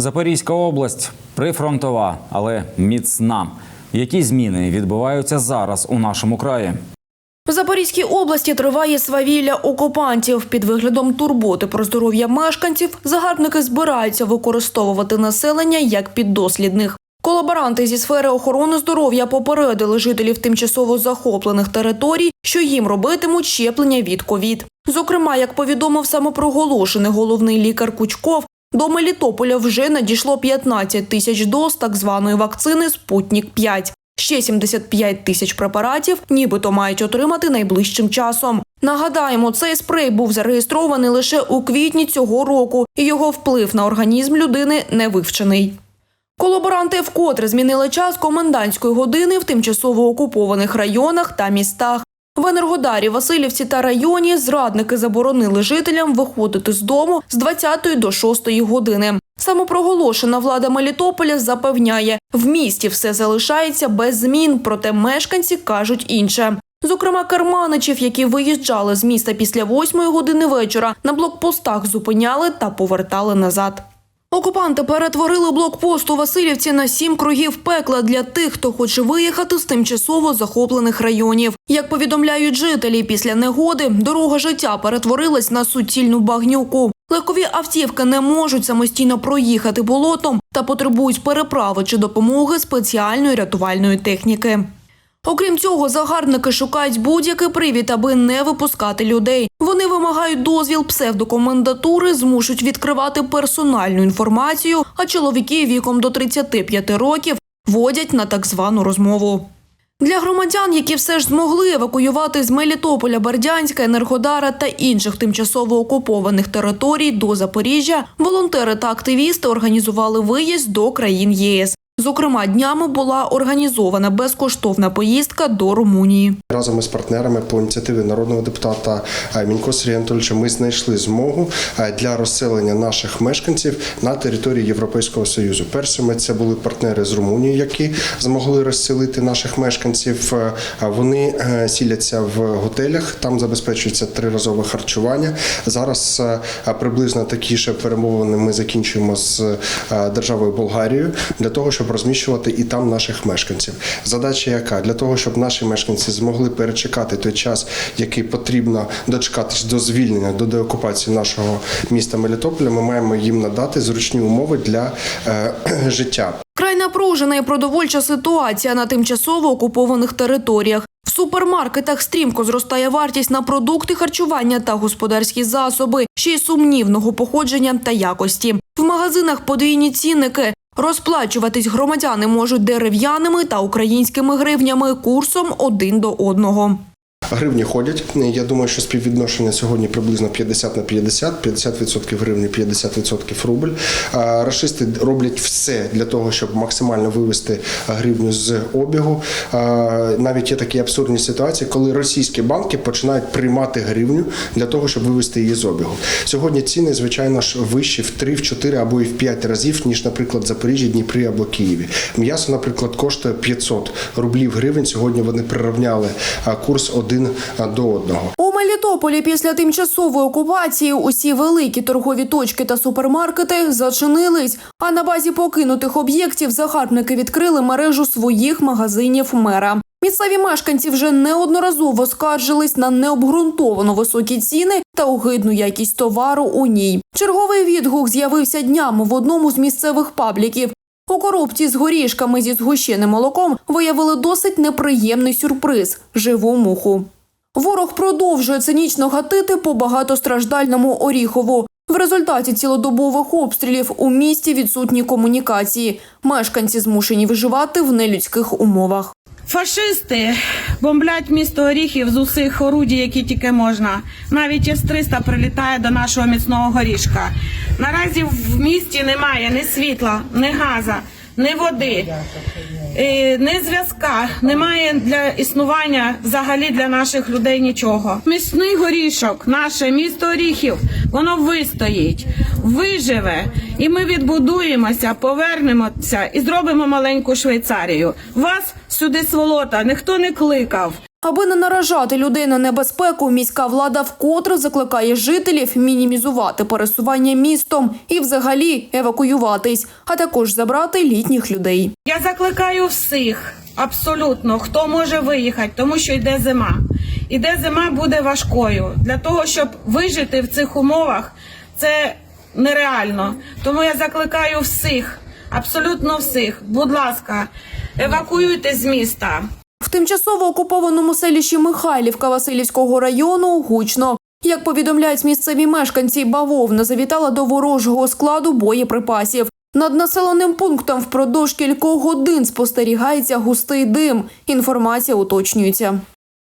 Запорізька область прифронтова, але міцна. Які зміни відбуваються зараз у нашому краї? В Запорізькій області триває свавілля окупантів. Під виглядом турботи про здоров'я мешканців загарбники збираються використовувати населення як піддослідних. Колаборанти зі сфери охорони здоров'я попередили жителів тимчасово захоплених територій, що їм робитимуть щеплення від ковід. Зокрема, як повідомив самопроголошений головний лікар Кучков, до Мелітополя вже надійшло 15 тисяч доз так званої вакцини Спутнік 5 Ще 75 тисяч препаратів нібито мають отримати найближчим часом. Нагадаємо, цей спрей був зареєстрований лише у квітні цього року, і його вплив на організм людини не вивчений. Колаборанти вкотре змінили час комендантської години в тимчасово окупованих районах та містах. В Енергодарі, Васильівці та районі зрадники заборонили жителям виходити з дому з 20 до 6 години. Самопроголошена влада Мелітополя запевняє, в місті все залишається без змін, проте мешканці кажуть інше. Зокрема, керманичів, які виїжджали з міста після 8 години вечора, на блокпостах зупиняли та повертали назад. Окупанти перетворили блокпост у Васильівці на сім кругів пекла для тих, хто хоче виїхати з тимчасово захоплених районів. Як повідомляють жителі, після негоди дорога життя перетворилась на суцільну багнюку. Легкові автівки не можуть самостійно проїхати болотом та потребують переправи чи допомоги спеціальної рятувальної техніки. Окрім цього, загарбники шукають будь-який привід, аби не випускати людей. Вони вимагають дозвіл псевдокомендатури, змушують відкривати персональну інформацію, а чоловіки віком до 35 років водять на так звану розмову. Для громадян, які все ж змогли евакуювати з Мелітополя, Бердянська, Енергодара та інших тимчасово окупованих територій до Запоріжжя, волонтери та активісти організували виїзд до країн ЄС. Зокрема, днями була організована безкоштовна поїздка до Румунії. Разом із партнерами по ініціативі народного депутата Мінько Сергія Анатольовича ми знайшли змогу е, для розселення наших мешканців на території Європейського союзу. Першими це були партнери з Румунії, які змогли розселити наших мешканців. Е, Вони е, сіляться в готелях, там забезпечується триразове харчування. Зараз приблизно такі ж перемовини ми закінчуємо з державою Болгарією для того, щоб розміщувати і там наших мешканців. Задача яка? Для того, щоб наші мешканці змогли перечекати той час, який потрібно дочекатись до звільнення, до деокупації нашого міста Мелітополя, ми маємо їм надати зручні умови для е, життя. Край напружена і продовольча ситуація на тимчасово окупованих територіях. В супермаркетах стрімко зростає вартість на продукти харчування та господарські засоби, ще й сумнівного походження та якості. В магазинах подвійні цінники. Розплачуватись громадяни можуть дерев'яними та українськими гривнями курсом один до одного. Гривні ходять. Я думаю, що співвідношення сьогодні приблизно 50 на 50, 50% гривні, 50% рубль. Рашисти роблять все для того, щоб максимально вивести гривню з обігу. Навіть є такі абсурдні ситуації, коли російські банки починають приймати гривню для того, щоб вивести її з обігу. Сьогодні ціни, звичайно ж, вищі в 3, в 4 або і в 5 разів, ніж, наприклад, в Запоріжжі, Дніпрі або Києві. М'ясо, наприклад, коштує 500 рублів гривень. Сьогодні вони прирівняли курс один до одного. У Мелітополі після тимчасової окупації усі великі торгові точки та супермаркети зачинились. А на базі покинутих об'єктів загарбники відкрили мережу своїх магазинів мера. Місцеві мешканці вже неодноразово скаржились на необґрунтовано високі ціни та огидну якість товару у ній. Черговий відгук з'явився днями в одному з місцевих пабліків. У коробці з горішками зі згущеним молоком виявили досить неприємний сюрприз живу муху. Ворог продовжує цинічно гатити по багатостраждальному Оріхову. В результаті цілодобових обстрілів у місті відсутні комунікації. Мешканці змушені виживати в нелюдських умовах. Фашисти бомблять місто Оріхів з усіх орудій, які тільки можна. Навіть С-300 прилітає до нашого міцного горішка. Наразі в місті немає ні світла, ні газа, ні води, е, ні зв'язка. Немає для існування взагалі для наших людей нічого. Місний горішок, наше місто Оріхів, воно вистоїть, виживе, і ми відбудуємося, повернемося і зробимо маленьку Швейцарію. Вас сюди сволота ніхто не кликав. Аби не наражати людей на небезпеку, міська влада вкотре закликає жителів мінімізувати пересування містом і взагалі евакуюватись, а також забрати літніх людей. Я закликаю всіх, абсолютно, хто може виїхати, тому що йде зима. Іде зима буде важкою. Для того, щоб вижити в цих умовах, це нереально. Тому я закликаю всіх, абсолютно всіх, будь ласка, евакуюйте з міста. Тимчасово окупованому селищі Михайлівка Васильівського району гучно. Як повідомляють місцеві мешканці, бавовна завітала до ворожого складу боєприпасів. Над населеним пунктом впродовж кількох годин спостерігається густий дим. Інформація уточнюється.